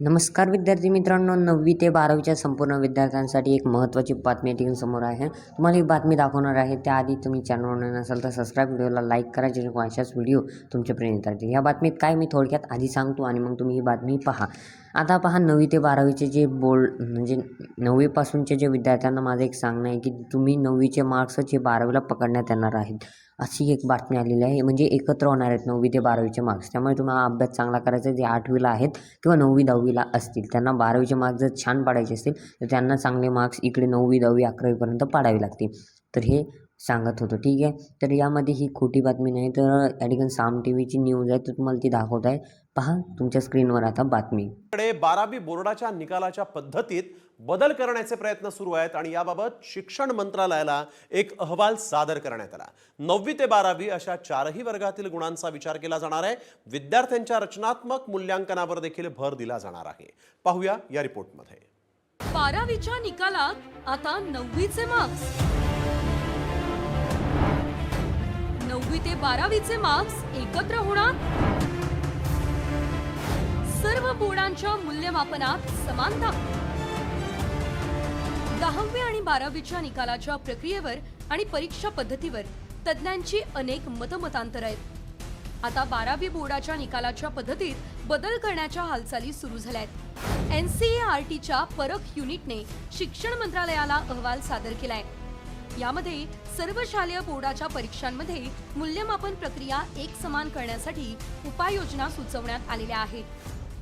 नमस्कार विद्यार्थी मित्रांनो नववी ते बारावीच्या संपूर्ण विद्यार्थ्यांसाठी एक महत्त्वाची बातमी ठिकाण समोर आहे. तुम्हाला ही बातमी दाखवणार आहे. त्याआधी तुम्ही चॅनलवर नसाल तर सबस्क्राईब व्हिडिओला लाईक करा जेणेकरून अशाच व्हिडिओ तुमच्यापर्यंत येतात. ह्या बातमीत काय मी थोडक्यात आधी सांगतो आणि मग तुम्ही ही बातमी पहा. आता पहा नववी ते बारावीचे जे बोर्ड म्हणजे नववीपासूनचे जे विद्यार्थ्यांना माझं एक सांगणं आहे की तुम्ही नववीचे मार्क्स जे बारावीला पकडण्यात येणार आहेत. अशी एक बातमी आलेली आहे. म्हणजे एकत्र होणार आहेत नववी ते बारावीचे मार्क्स. त्यामुळे तुम्हाला अभ्यास चांगला करायचा आहे. जे आठवीला आहेत किंवा नववी दहावीला असतील. त्यांना बारावीचे मार्क्स जर छान पाडायचे असतील तर त्यांना चांगले मार्क्स इकडे नववी दहावी अकरावीपर्यंत पाडावे लागतील. तर हे सांगत होतो. ठीक आहे? तर यामध्ये ही खोटी बातमी नाही तर या ठिकाणी साम टी व्हीची न्यूज आहे तर तुम्हाला ती दाखवत आहे. पहा तुमच्या स्क्रीनवर आता बातमी. कडे बारावी बोर्डाच्या निकालाच्या पद्धतीत बदल करण्याचे प्रयत्न सुरू आहेत आणि याबाबत शिक्षण मंत्रालयाला एक अहवाल सादर करण्यात आला. नववी ते बारावी अशा चारही वर्गातील गुणांचा विचार केला जाणार आहे. विद्यार्थ्यांच्या रचनात्मक मूल्यांकनावर देखील भर दिला जाणार आहे. पाहूया या रिपोर्टमध्ये. बारावीच्या निकालात आता नववीचे मार्क्स नववी ते बारावीचे मार्क्स एकत्र होणार? सर्व बोर्डांच्या मूल्यमापनात समानता. दहावी आणि बारावीच्या निकालाच्या प्रक्रियेवर आणि परीक्षा पद्धतीवर तज्ज्ञांची अनेक मतमतांतर आहेत. आता बारावी बोर्डाच्या निकालाच्या पद्धतीत बदल करण्याच्या हालचाली सुरू झाल्या आहेत टीच्या परख युनिटने शिक्षण मंत्रालयाला अहवाल सादर केलाय. यामध्ये सर्व शालेय बोर्डाच्या परीक्षांमध्ये मूल्यमापन प्रक्रिया एक समान करण्यासाठी उपाययोजना सुचवण्यात आलेल्या आहेत.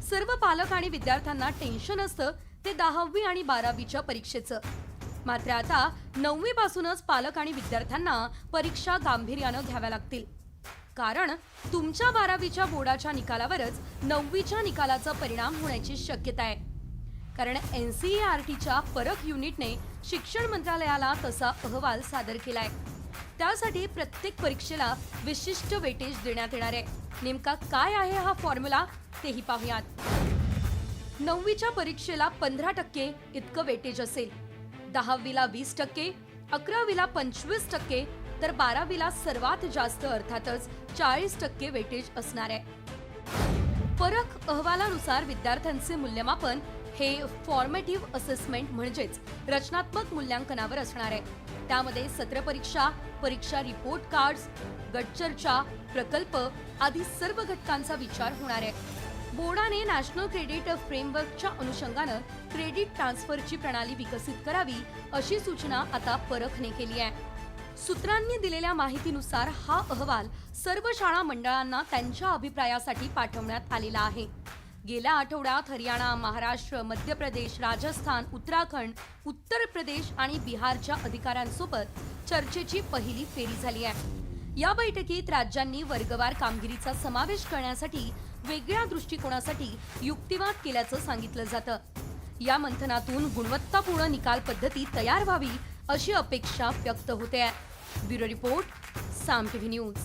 सर्व पालक आणि विद्यार्थ्यांना टेन्शन असतं ते दहावी आणि बारावीच्या परीक्षेचं. मात्र आता नववी पासूनच पालक आणि विद्यार्थ्यांना परीक्षा गांभीर्यानं घ्याव्या लागतील. कारण तुमच्या बारावीच्या बोर्डाच्या निकालावरच नववीच्या निकालाचा परिणाम होण्याची शक्यता आहे. कारण एन सी आर टीच्या परख युनिटने शिक्षण मंत्रालयाला तसा अहवाल सादर केलाय. त्यासाठी प्रत्येक परीक्षेला विशिष्ट वेटेज देण्यात येणार आहे. नेमका काय आहे हा फॉर्म्युला तेही पाहूयात. नववीच्या परीक्षेला पंधरा टक्के इतकं वेटेज असेल. दहावीला वीस टक्के अकरावीला पंचवीस टक्के तर बारावीला सर्वात जास्त अर्थातच चाळीस टक्के वेटेज असणार आहे. परख अहवालानुसार विद्यार्थ्यांचे मूल्यमापन हे फॉर्मेटिव्ह असेसमेंट म्हणजेच रचनात्मक मूल्यांकनावर असणार आहे. त्यामध्ये सत्र परीक्षा परीक्षा रिपोर्ट कार्ड्स गटचर्चा प्रकल्प आदी सर्व घटकांचा विचार होणार आहे. बोर्डाने नॅशनल क्रेडिट फ्रेमवर्कच्या अनुषंगानं क्रेडिट ट्रान्सफरची प्रणाली विकसित करावी अशी सूचना आता परखने केली आहे. सूत्रांनी दिलेल्या माहितीनुसार हा अहवाल सर्व शाळा मंडळांना त्यांच्या अभिप्रायासाठी पाठवण्यात आलेला आहे. गेल्या आठवड्यात हरियाणा महाराष्ट्र मध्य प्रदेश राजस्थान उत्तराखंड उत्तर प्रदेश आणि बिहारच्या अधिकाऱ्यांसोबत चर्चेची पहिली फेरी झाली आहे. या बैठकीत राज्यांनी वर्गवार कामगिरीचा समावेश करण्यासाठी वेगळ्या दृष्टिकोनासाठी युक्तिवाद केल्याचं सांगितलं जातं. या मंथनातून गुणवत्तापूर्ण निकाल पद्धती तयार व्हावी अशी अपेक्षा व्यक्त होते bureau report Saam TV news.